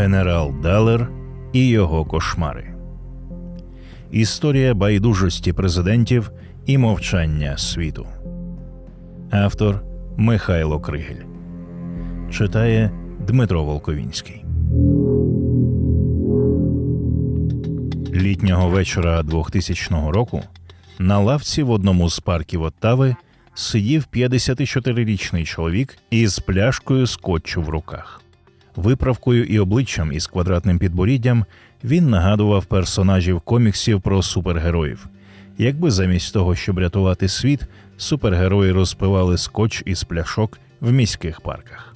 Генерал Далер і його кошмари. Історія байдужості президентів і мовчання світу. Автор Михайло Кригель. Читає Дмитро Волковінський. Літнього вечора 2000 року на лавці в одному з парків Оттави сидів 54-річний чоловік із пляшкою скотчу в руках. Виправкою і обличчям із квадратним підборіддям він нагадував персонажів коміксів про супергероїв. Якби замість того, щоб рятувати світ, супергерої розпивали скотч із пляшок в міських парках.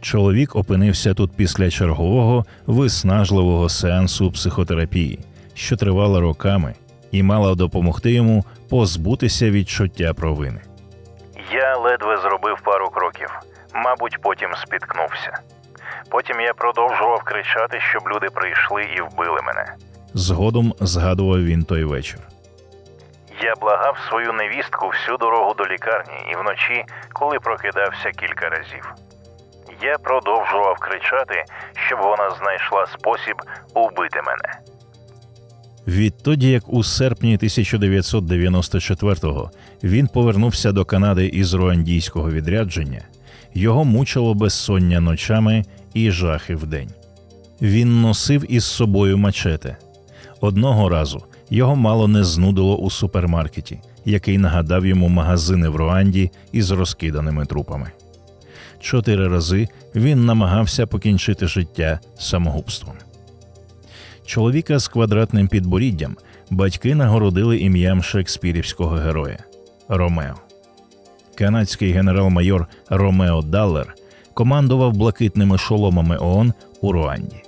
Чоловік опинився тут після чергового виснажливого сеансу психотерапії, що тривала роками і мала допомогти йому позбутися відчуття провини. Я ледве зробив пару кроків, мабуть, потім спіткнувся. Потім я продовжував кричати, щоб люди прийшли і вбили мене. Згодом згадував він той вечір. Я благав свою невістку всю дорогу до лікарні і вночі, коли прокидався кілька разів. Я продовжував кричати, щоб вона знайшла спосіб убити мене. Відтоді, як у серпні 1994-го він повернувся до Канади із руандійського відрядження, його мучило безсоння ночами і жахи вдень. Він носив із собою мачете. Одного разу його мало не знудило у супермаркеті, який нагадав йому магазини в Руанді із розкиданими трупами. Чотири рази він намагався покінчити життя самогубством. Чоловіка з квадратним підборіддям батьки нагородили ім'ям шекспірівського героя Ромео. Канадський генерал-майор Ромео Даллер командував блакитними шоломами ООН у Руанді.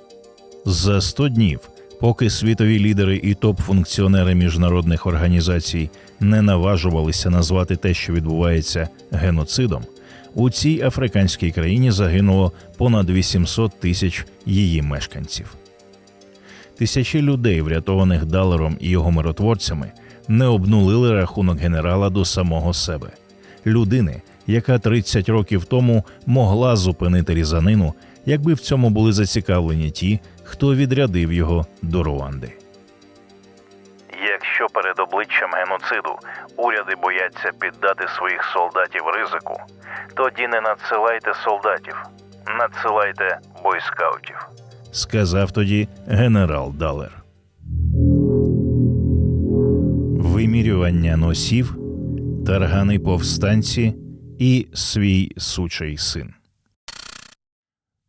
За 100 днів, поки світові лідери і топ-функціонери міжнародних організацій не наважувалися назвати те, що відбувається геноцидом, у цій африканській країні загинуло понад 800 тисяч її мешканців. Тисячі людей, врятованих Далером і його миротворцями, не обнулили рахунок генерала до самого себе, людини, яка 30 років тому могла зупинити різанину, якби в цьому були зацікавлені ті, хто відрядив його до Руанди. Якщо перед обличчям геноциду уряди бояться піддати своїх солдатів ризику, тоді не надсилайте солдатів, надсилайте бойскаутів. сказав тоді генерал Далер. Вимірювання носів, таргани повстанці і свій сучий син.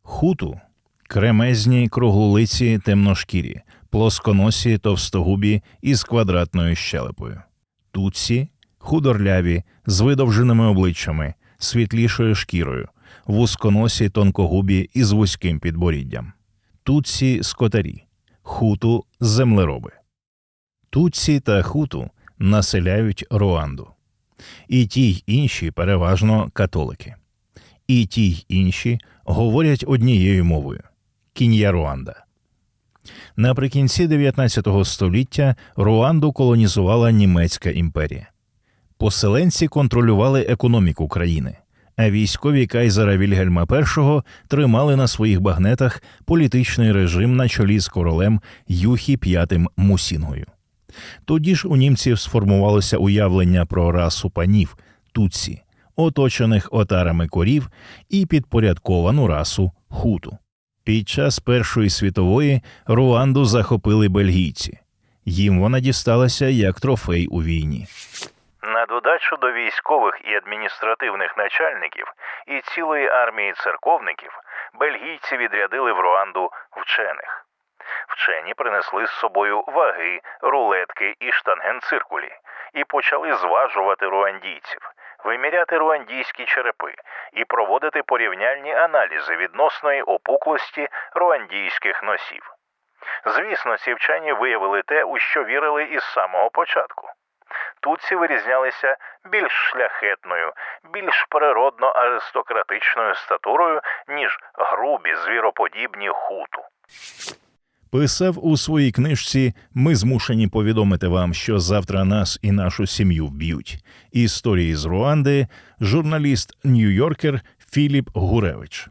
Хуту кремезні круглолиці темношкірі, плосконосі товстогубі із квадратною щелепою. Туці худорляві з видовженими обличчями, світлішою шкірою, вузконосі тонкогубі із вузьким підборіддям. Туці скотарі, хуту землероби. Туці та хуту населяють Руанду. І ті й інші переважно католики. І ті й інші говорять однією мовою кін'я-руанда. Наприкінці 19 століття Руанду колонізувала німецька імперія. Поселенці контролювали економіку країни, а військові кайзера Вільгельма І тримали на своїх багнетах політичний режим на чолі з королем Юхі V Мусінгою. Тоді ж у німців сформувалося уявлення про расу панів туці, оточених отарами корів і підпорядковану расу хуту. Під час Першої світової Руанду захопили бельгійці. Їм вона дісталася як трофей у війні. На додачу до військових і адміністративних начальників і цілої армії церковників бельгійці відрядили в Руанду вчених. Вчені принесли з собою ваги, рулетки і штангенциркулі і почали зважувати руандійців, виміряти руандійські черепи і проводити порівняльні аналізи відносної опуклості руандійських носів. Звісно, ці вчені виявили те, у що вірили із самого початку. Тутці вирізнялися більш шляхетною, більш природно аристократичною статурою, ніж грубі звіроподібні хуту. Писав у своїй книжці Ми змушені повідомити вам, що завтра нас і нашу сім'ю вб'ють. Історії з Руанди, журналіст Нью-Йоркер Філіп Гуревич.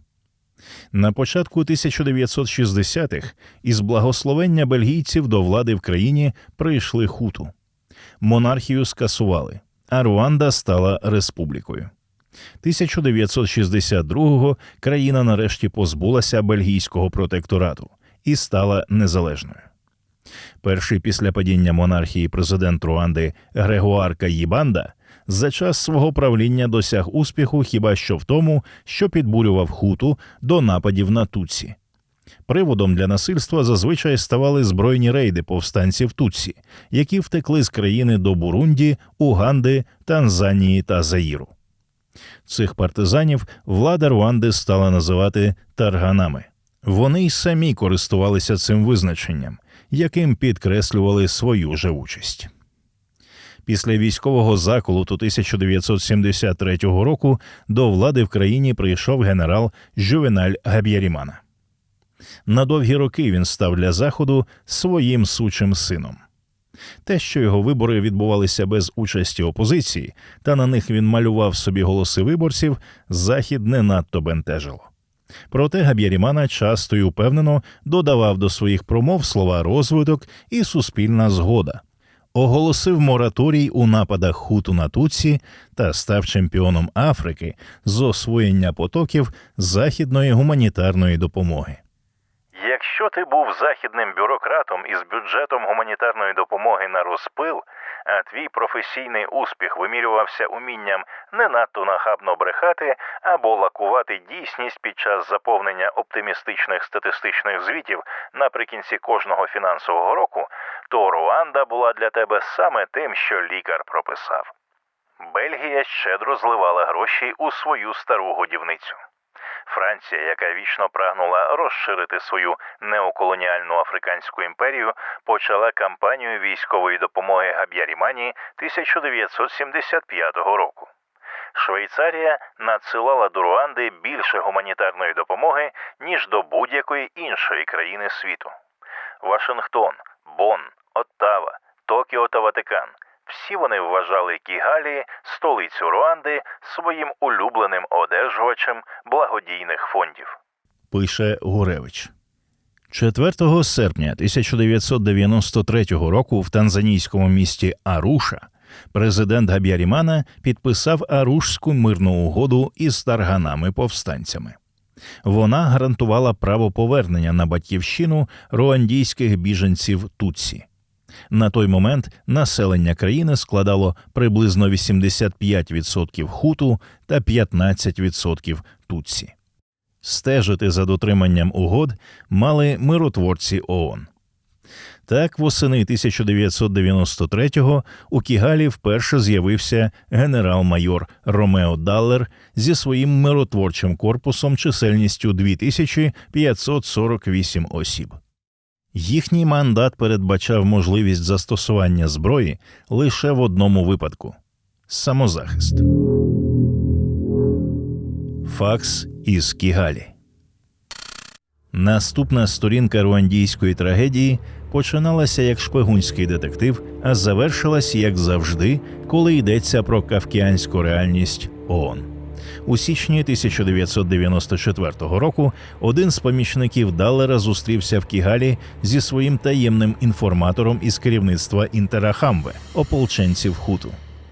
На початку 1960-х із благословення бельгійців до влади в країні прийшли хуту. Монархію скасували, а Руанда стала республікою. 1962-го країна нарешті позбулася бельгійського протекторату і стала незалежною. Перший після падіння монархії президент Руанди Грегуар Каїбанда за час свого правління досяг успіху хіба що в тому, що підбурював хуту до нападів на Туці. Приводом для насильства зазвичай ставали збройні рейди повстанців Туці, які втекли з країни до Бурунді, Уганди, Танзанії та Заїру. Цих партизанів влада Руанди стала називати тарганами. Вони й самі користувалися цим визначенням, яким підкреслювали свою живучість. Після військового заколоту 1973 року до влади в країні прийшов генерал Жювеналь Габ'ярімана. На довгі роки він став для заходу своїм сучим сином. Те, що його вибори відбувалися без участі опозиції, та на них він малював собі голоси виборців, захід не надто бентежило. Проте Габ'ярімана часто й упевнено додавав до своїх промов слова розвиток і суспільна згода, оголосив мораторій у нападах хуту на Туці та став чемпіоном Африки з освоєння потоків західної гуманітарної допомоги. Якщо ти був західним бюрократом із бюджетом гуманітарної допомоги на розпил, а твій професійний успіх вимірювався умінням не надто нахабно брехати або лакувати дійсність під час заповнення оптимістичних статистичних звітів наприкінці кожного фінансового року, то Руанда була для тебе саме тим, що лікар прописав. Бельгія щедро зливала гроші у свою стару годівницю. Франція, яка вічно прагнула розширити свою неоколоніальну африканську імперію, почала кампанію військової допомоги Габ'ярімані 1975 року. Швейцарія надсилала до Руанди більше гуманітарної допомоги, ніж до будь-якої іншої країни світу. Вашингтон, Бонн, Оттава, Токіо та Ватикан всі вони вважали Кігалі, столицю Руанди, своїм улюбленим одержувачем благодійних фондів. пише Гуревич. 4 серпня 1993 року в танзанійському місті Аруша президент Габ'ярімана підписав Арушську мирну угоду із тарганами-повстанцями. Вона гарантувала право повернення на батьківщину руандійських біженців Тутсі. На той момент населення країни складало приблизно 85% хуту та 15% тутсі. Стежити за дотриманням угод мали миротворці ООН. Так, восени 1993-го у Кігалі вперше з'явився генерал-майор Ромео Даллер зі своїм миротворчим корпусом чисельністю 2548 осіб. Їхній мандат передбачав можливість застосування зброї лише в одному випадку самозахист. Факс із Кігалі. Наступна сторінка руандійської трагедії починалася як шпигунський детектив, а завершилась, як завжди, коли йдеться про кавкіанську реальність ООН. У січні 1994 року один з помічників Даллера зустрівся в Кігалі зі своїм таємним інформатором із керівництва Інтерахамве, ополченців Хуту.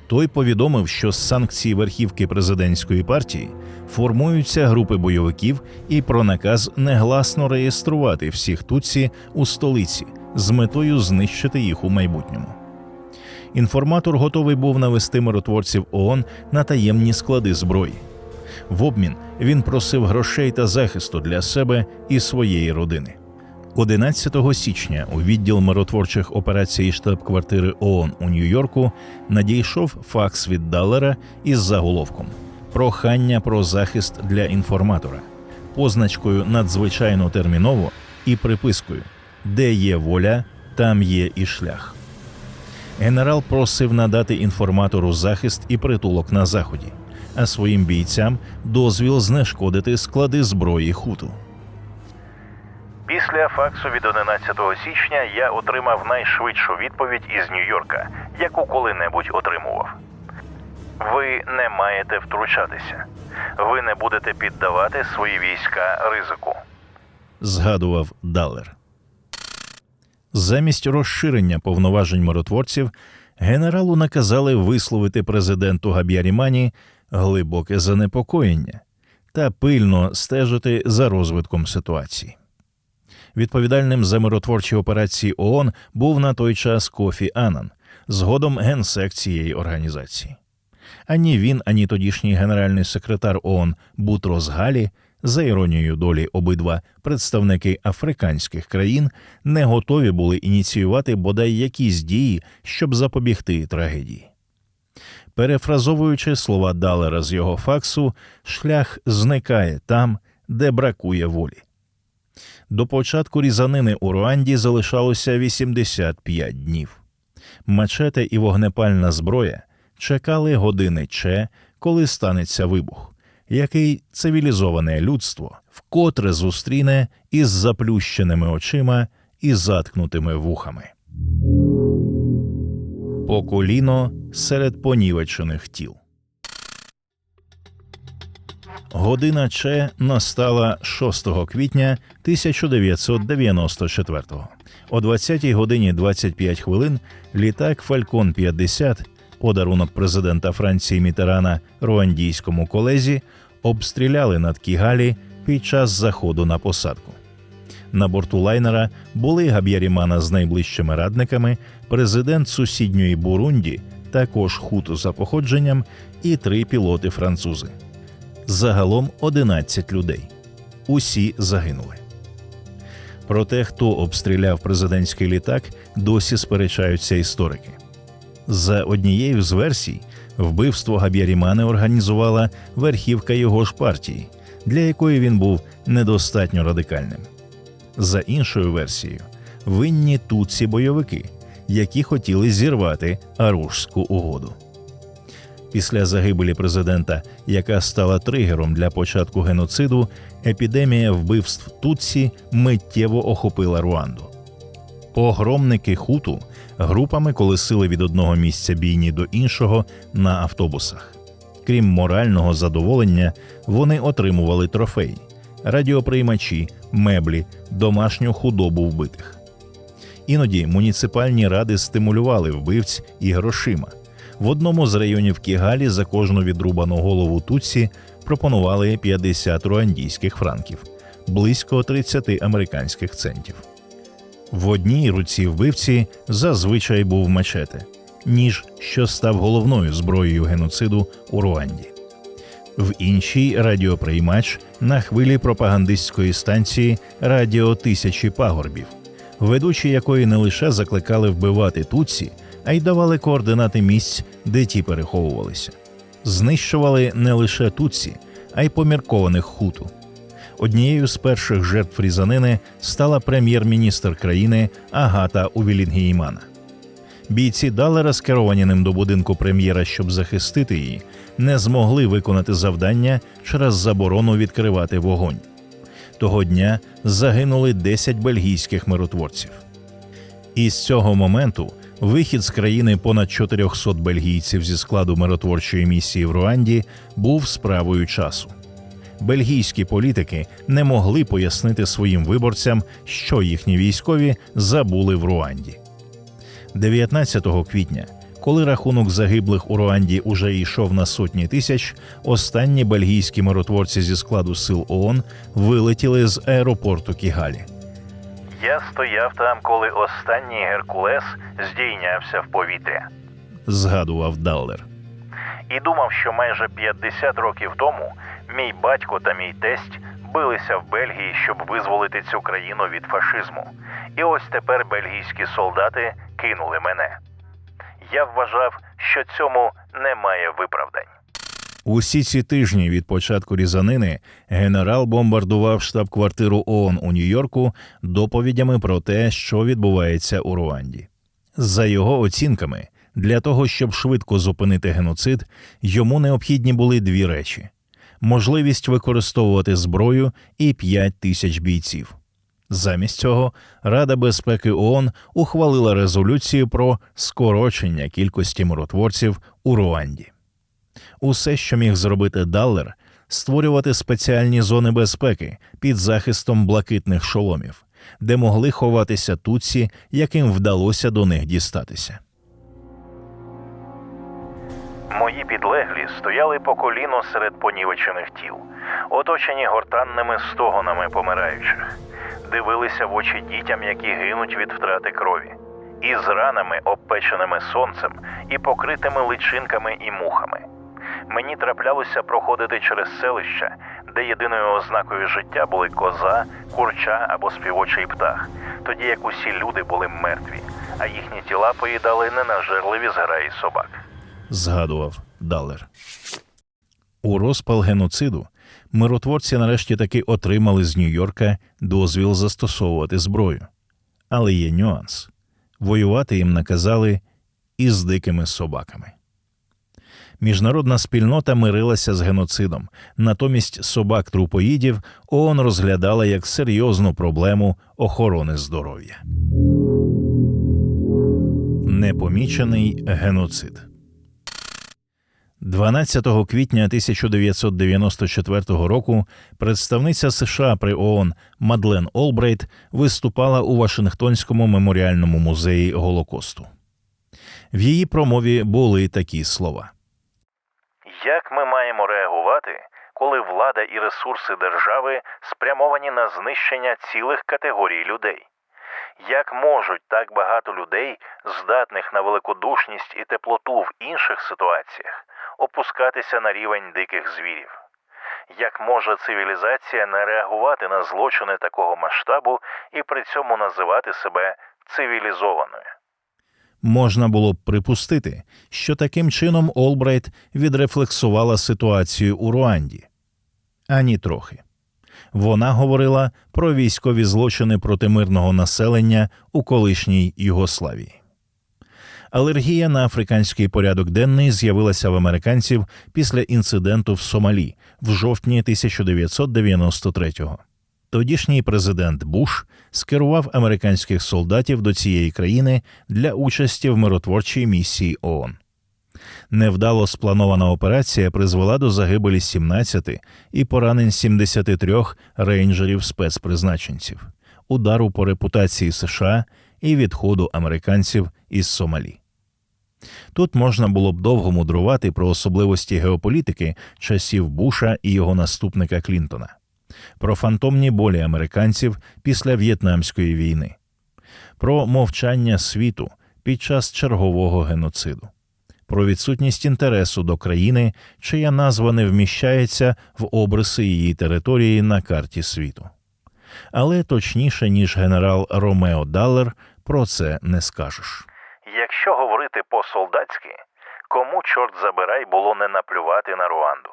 Той повідомив, що з санкцій верхівки президентської партії формуються групи бойовиків і про наказ негласно реєструвати всіх тутсі у столиці з метою знищити їх у майбутньому. Інформатор готовий був навести миротворців ООН на таємні склади зброї. В обмін він просив грошей та захисту для себе і своєї родини. 11 січня у відділ миротворчих операцій штаб-квартири ООН у Нью-Йорку надійшов факс від Даллера із заголовком Прохання про захист для інформатора, позначкою надзвичайно терміново і припискою Де є воля, там є і шлях. Генерал просив надати інформатору захист і притулок на заході, а своїм бійцям дозвіл знешкодити склади зброї хуту. Після факсу від 11 січня я отримав найшвидшу відповідь із Нью-Йорка, яку коли-небудь отримував. Ви не маєте втручатися. Ви не будете піддавати свої війська ризику. згадував Даллер. Замість розширення повноважень миротворців генералу наказали висловити президенту Габ'ярімані глибоке занепокоєння та пильно стежити за розвитком ситуації. Відповідальним за миротворчі операції ООН був на той час Кофі Анан, згодом генсек цієї організації. Ані він, ані тодішній генеральний секретар ООН Бутрос Галі, за іронією долі обидва представники африканських країн, не готові були ініціювати бодай якісь дії, щоб запобігти трагедії. Перефразовуючи слова Далера з його факсу, шлях зникає там, де бракує волі. До початку різанини у Руанді залишалося 85 днів. Мачете і вогнепальна зброя чекали години Че, коли станеться вибух, який цивілізоване людство вкотре зустріне із заплющеними очима і заткнутими вухами. По коліно серед понівечених тіл. Година Че настала 6 квітня 1994-го. О 20 годині 25 хвилин літак Фалькон 50 подарунок президента Франції Мітерана руандійському колезі, обстріляли над Кігалі під час заходу на посадку. На борту лайнера були Габ'ярімана з найближчими радниками, президент сусідньої Бурунді, також хуту за походженням, і три пілоти французи. Загалом 11 людей. Усі загинули. Про те, хто обстріляв президентський літак, досі сперечаються історики. За однією з версій, вбивство Габ'ярімани організувала верхівка його ж партії, для якої він був недостатньо радикальним. За іншою версією, винні тутсі бойовики, які хотіли зірвати Арушську угоду. Після загибелі президента, яка стала тригером для початку геноциду, епідемія вбивств Тутсі миттєво охопила Руанду. Погромники хуту групами колесили від одного місця бійні до іншого на автобусах. Крім морального задоволення, вони отримували трофеї, радіоприймачі, меблі, домашню худобу вбитих. Іноді муніципальні ради стимулювали вбивць і грошима. В одному з районів Кігалі за кожну відрубану голову Тутсі пропонували 50 руандійських франків, близько 30 американських центів. В одній руці вбивці зазвичай був мачете, ніж що став головною зброєю геноциду у Руанді. В іншій радіоприймач на хвилі пропагандистської станції Радіо Тисячі пагорбів, ведучі якої не лише закликали вбивати Тутсі, а й давали координати місць, де ті переховувалися. Знищували не лише Тутсі, а й поміркованих хуту. Однією з перших жертв різанини стала прем'єр-міністр країни Агата Увілінгіїмана. Бійці Далера, скеровані ним до будинку прем'єра, щоб захистити її, не змогли виконати завдання через заборону відкривати вогонь. Того дня загинули 10 бельгійських миротворців. Із цього моменту вихід з країни понад 400 бельгійців зі складу миротворчої місії в Руанді був справою часу. Бельгійські політики не могли пояснити своїм виборцям, що їхні військові забули в Руанді. 19 квітня, коли рахунок загиблих у Руанді уже йшов на сотні тисяч, останні бельгійські миротворці зі складу сил ООН вилетіли з аеропорту Кігалі. Я стояв там, коли останній Геркулес здійнявся в повітря. Згадував Даллер. і думав, що майже 50 років тому мій батько та мій тесть билися в Бельгії, щоб визволити цю країну від фашизму. І ось тепер бельгійські солдати кинули мене. Я вважав, що цьому немає виправдань. Усі ці тижні від початку різанини генерал бомбардував штаб-квартиру ООН у Нью-Йорку доповідями про те, що відбувається у Руанді. За його оцінками, для того, щоб швидко зупинити геноцид, йому необхідні були дві речі: можливість використовувати зброю і 5 тисяч бійців. Замість цього Рада безпеки ООН ухвалила резолюцію про скорочення кількості миротворців у Руанді. Усе, що міг зробити Даллер, створювати спеціальні зони безпеки під захистом блакитних шоломів, де могли ховатися туці, яким вдалося до них дістатися. Мої підлеглі стояли по коліно серед понівечених тіл, оточені гортанними стогонами помираючих, дивилися в очі дітям, які гинуть від втрати крові, із ранами, обпеченими сонцем і покритими личинками і мухами. Мені траплялося проходити через селища, де єдиною ознакою життя були коза, курча або співочий птах, тоді як усі люди були мертві, а їхні тіла поїдали ненажерливі зграї собак. Згадував Даллер. У розпал геноциду миротворці нарешті таки отримали з Нью-Йорка дозвіл застосовувати зброю. Але є нюанс воювати їм наказали із дикими собаками. Міжнародна спільнота мирилася з геноцидом, натомість собак трупоїдів ООН розглядала як серйозну проблему охорони здоров'я. Непомічений геноцид. 12 квітня 1994 року представниця США при ООН Мадлен Олбрейт виступала у Вашингтонському меморіальному музеї Голокосту. В її промові були такі слова. Як ми маємо реагувати, коли влада і ресурси держави спрямовані на знищення цілих категорій людей? Як можуть так багато людей, здатних на великодушність і теплоту в інших ситуаціях, опускатися на рівень диких звірів? Як може цивілізація не реагувати на злочини такого масштабу і при цьому називати себе цивілізованою? Можна було б припустити, що таким чином Олбрайт відрефлексувала ситуацію у Руанді. Ані трохи. Вона говорила про військові злочини проти мирного населення у колишній Югославії. Алергія на африканський порядок денний з'явилася в американців після інциденту в Сомалі в жовтні 1993-го. Тодішній президент Буш скерував американських солдатів до цієї країни для участі в миротворчій місії ООН. Невдало спланована операція призвела до загибелі 17 і поранень 73 рейнджерів спецпризначенців, удару по репутації США і відходу американців із Сомалі. Тут можна було б довго мудрувати про особливості геополітики часів Буша і його наступника Клінтона, про фантомні болі американців після В'єтнамської війни, про мовчання світу під час чергового геноциду, про відсутність інтересу до країни, чия назва не вміщається в обриси її території на карті світу. Але точніше, ніж генерал Ромео Даллер, про це не скажеш. Якщо говорити по-солдатськи, кому, чорт забирай, було не наплювати на Руанду?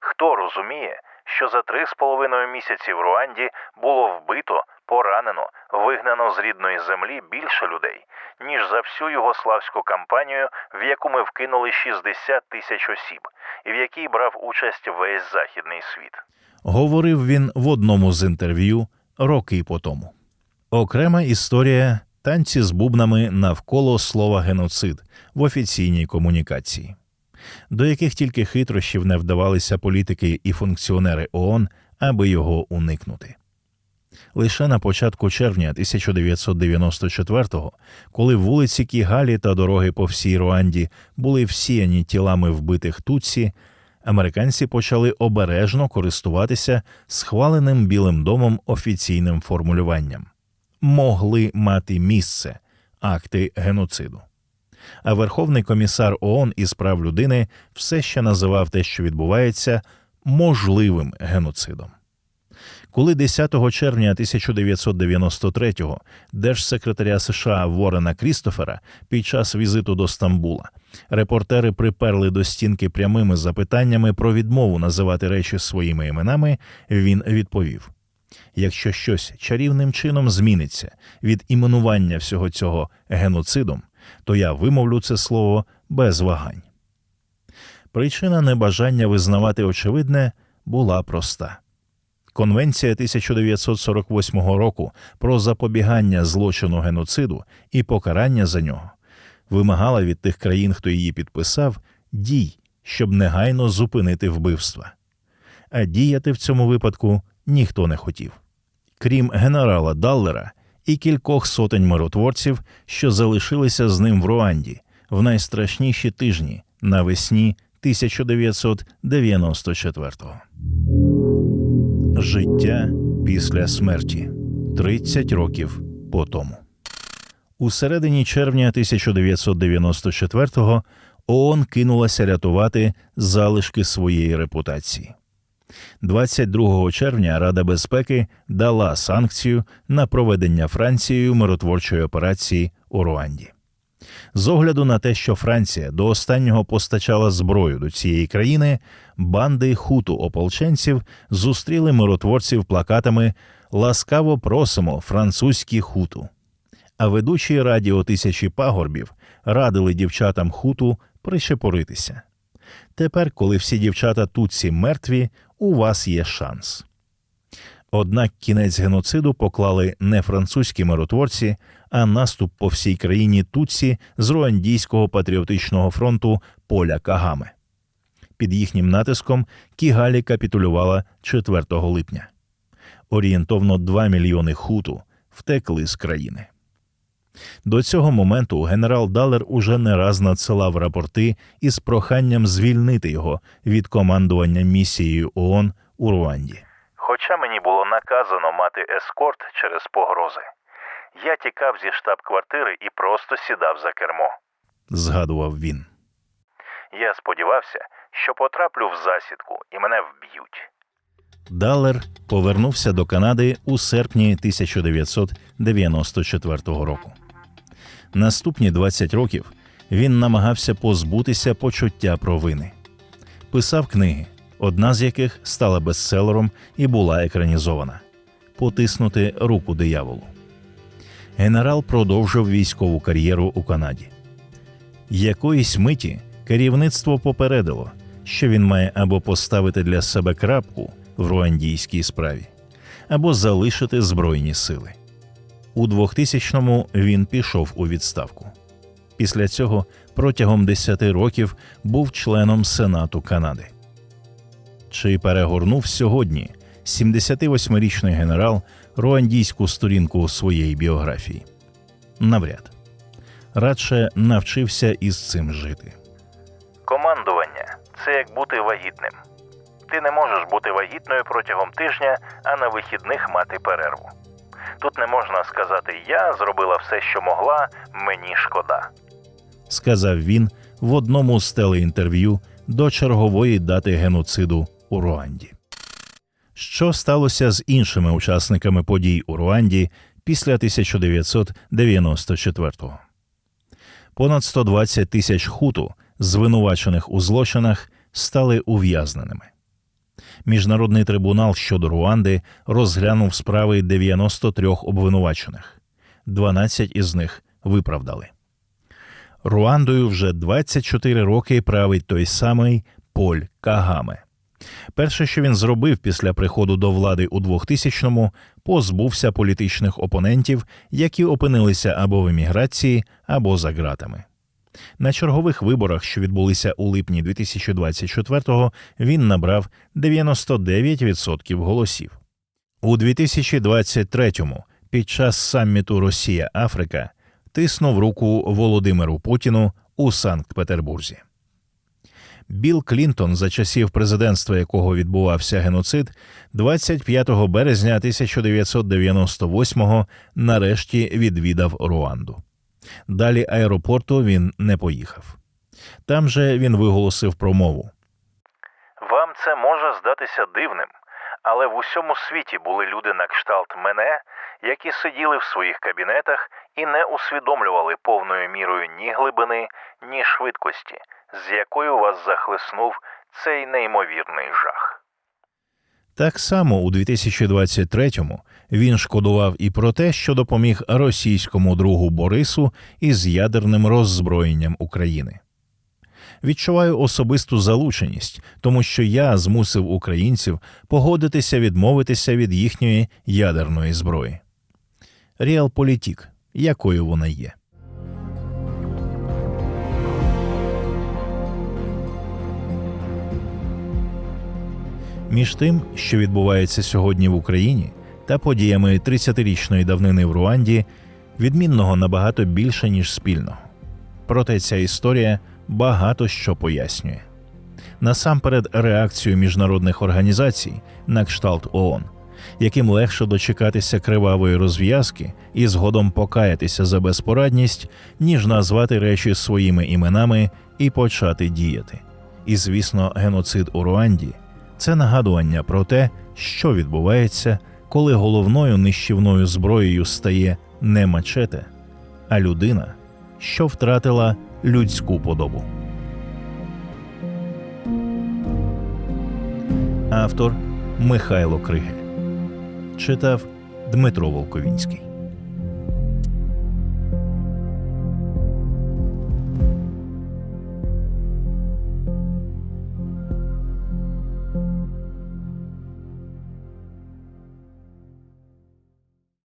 Хто розуміє, що за три з половиною місяці в Руанді було вбито, поранено, вигнано з рідної землі більше людей, ніж за всю югославську кампанію, в яку ми вкинули 60 тисяч осіб, і в якій брав участь весь західний світ? Говорив він в одному з інтерв'ю роки по тому. Окрема історія танці з бубнами навколо слова геноцид в офіційній комунікації, до яких тільки хитрощів не вдавалися політики і функціонери ООН, аби його уникнути. Лише на початку червня 1994-го, коли вулиці Кігалі та дороги по всій Руанді були всіяні тілами вбитих Тутсі, американці почали обережно користуватися схваленим Білим домом офіційним формулюванням могли мати місце акти геноциду. А Верховний комісар ООН із прав людини все ще називав те, що відбувається, можливим геноцидом. Коли 10 червня 1993-го держсекретаря США Ворена Крістофера під час візиту до Стамбула репортери приперли до стінки прямими запитаннями про відмову називати речі своїми іменами, він відповів: якщо щось чарівним чином зміниться від іменування всього цього геноцидом, то я вимовлю це слово без вагань. Причина небажання визнавати очевидне була проста. Конвенція 1948 року про запобігання злочину геноциду і покарання за нього вимагала від тих країн, хто її підписав, дій, щоб негайно зупинити вбивства. А діяти в цьому випадку ніхто не хотів, крім генерала Даллера і кількох сотень миротворців, що залишилися з ним в Руанді в найстрашніші тижні навесні 1994-го. Життя після смерті 30 років по тому. У середині червня 1994-го ООН кинулася рятувати залишки своєї репутації. 22 червня Рада безпеки дала санкцію на проведення Францією миротворчої операції у Руанді. З огляду на те, що Франція до останнього постачала зброю до цієї країни, банди хуту ополченців зустріли миротворців плакатами Ласкаво просимо французькі хуту. А ведучі радіо тисячі пагорбів радили дівчатам хуту причепоритися. Тепер, коли всі дівчата тутсі мертві, у вас є шанс. Однак кінець геноциду поклали не французькі миротворці, а наступ по всій країні Тутсі з Руандійського патріотичного фронту Поля Кагаме. Під їхнім натиском Кігалі капітулювала 4 липня. Орієнтовно 2 мільйони хуту втекли з країни. До цього моменту генерал Далер уже не раз надсилав рапорти із проханням звільнити його від командування місією ООН у Руанді. Хоча мені було наказано мати ескорт через погрози, я тікав зі штаб-квартири і просто сідав за кермо. Згадував він. Я сподівався, що потраплю в засідку і мене вб'ють. Далер повернувся до Канади у серпні 1994 року. Наступні 20 років він намагався позбутися почуття провини. Писав книги, одна з яких стала бестселером і була екранізована Потиснути руку дияволу. Генерал продовжив військову кар'єру у Канаді. Якоїсь миті керівництво попередило, що він має або поставити для себе крапку в руандійській справі, або залишити Збройні сили. У 2000-му він пішов у відставку. Після цього протягом 10 років був членом Сенату Канади. Чи перегорнув сьогодні 78-річний генерал руандійську сторінку своєї біографії? Навряд. Радше навчився із цим жити. Командування це як бути вагітним. Ти не можеш бути вагітною протягом тижня, а на вихідних мати перерву. Тут не можна сказати Я зробила все, що могла, мені шкода. сказав він в одному з телеінтерв'ю до чергової дати геноциду у Руанді. Що сталося з іншими учасниками подій у Руанді після 1994-го? Понад 120 тисяч хуту, звинувачених у злочинах, стали ув'язненими. Міжнародний трибунал щодо Руанди розглянув справи 93 обвинувачених, 12 із них виправдали. Руандою вже 24 роки править той самий Поль Кагаме. Перше, що він зробив після приходу до влади у 2000-му, позбувся політичних опонентів, які опинилися або в еміграції, або за ґратами. На чергових виборах, що відбулися у липні 2024-го, він набрав 99% голосів. У 2023-му, під час самміту Росія-Африка, тиснув руку Володимиру Путіну у Санкт-Петербурзі. Білл Клінтон, за часів президентства якого відбувався геноцид, 25 березня 1998-го нарешті відвідав Руанду. Далі аеропорту він не поїхав. Там же він виголосив промову. Вам це може здатися дивним, але в усьому світі були люди на кшталт мене, які сиділи в своїх кабінетах і не усвідомлювали повною мірою ні глибини, ні швидкості, з якою вас захлеснув цей неймовірний жах. Так само у 2023-му він шкодував і про те, що допоміг російському другу Борису із ядерним роззброєнням України. Відчуваю особисту залученість, тому що я змусив українців погодитися відмовитися від їхньої ядерної зброї. Реалполітік, якою вона є. Між тим, що відбувається сьогодні в Україні, та подіями 30-річної давнини в Руанді, відмінного набагато більше, ніж спільного. Проте ця історія багато що пояснює. Насамперед, реакцію міжнародних організацій на кшталт ООН, яким легше дочекатися кривавої розв'язки і згодом покаятися за безпорадність, ніж назвати речі своїми іменами і почати діяти. І, звісно, геноцид у Руанді це нагадування про те, що відбувається, коли головною нищівною зброєю стає не мачете, а людина, що втратила людську подобу. Автор Михайло Кригель читав Дмитро Волковінський.